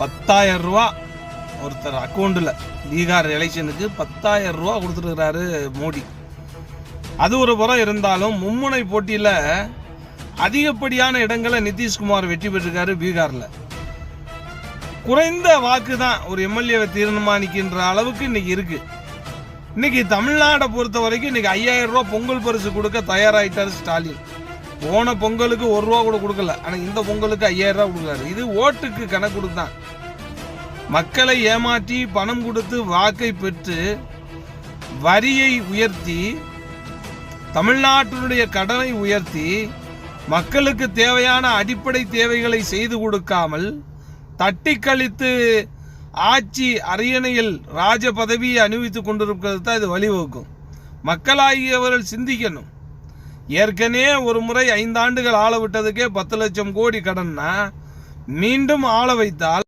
பத்தாயிரம் ரூபா ஒருத்தர் அக்கௌண்ட்டில் பீகார் எலெக்ஷனுக்கு பத்தாயிரம் ரூபா கொடுத்துருக்கிறாரு மோடி. அது ஒரு புறம் இருந்தாலும் மும்முனை போட்டியில் அதிகப்படியான இடங்களை நிதிஷ்குமார் வெற்றி பெற்றிருக்காரு பீகாரில். குறைந்த வாக்கு தான் ஒரு எம்எல்ஏவை தீர்மானிக்கின்ற அளவுக்கு இன்னைக்கு இருக்கு. இன்னைக்கு தமிழ்நாடை பொறுத்த வரைக்கும் இன்னைக்கு ஐயாயிரம் ரூபா பொங்கல் பரிசு கொடுக்க தயாராகிட்டார் ஸ்டாலின். போன பொங்கலுக்கு ஒரு ரூபா கூட கொடுக்கல. ஆனால் இந்த பொங்கலுக்கு ஐயாயிரம் ரூபா கொடுக்குறாரு. இது ஓட்டுக்கு கணக்கு கொடுத்தான் மக்களை ஏமாற்றி பணம் கொடுத்து வாக்கை பெற்று வரியை உயர்த்தி தமிழ்நாட்டினுடைய கடனை உயர்த்தி மக்களுக்கு தேவையான அடிப்படை தேவைகளை செய்து கொடுக்காமல் தட்டி கழித்து ஆட்சி அரியணையில் ராஜ பதவியை அணிவித்து கொண்டிருக்கிறது தான் இது வழிவகுக்கும். மக்களாகியவர்கள் சிந்திக்கணும். ஏற்கனவே ஒரு முறை ஐந்தாண்டுகள் ஆள விட்டதுக்கே பத்து லட்சம் கோடி கடன்னா மீண்டும் ஆள வைத்தால்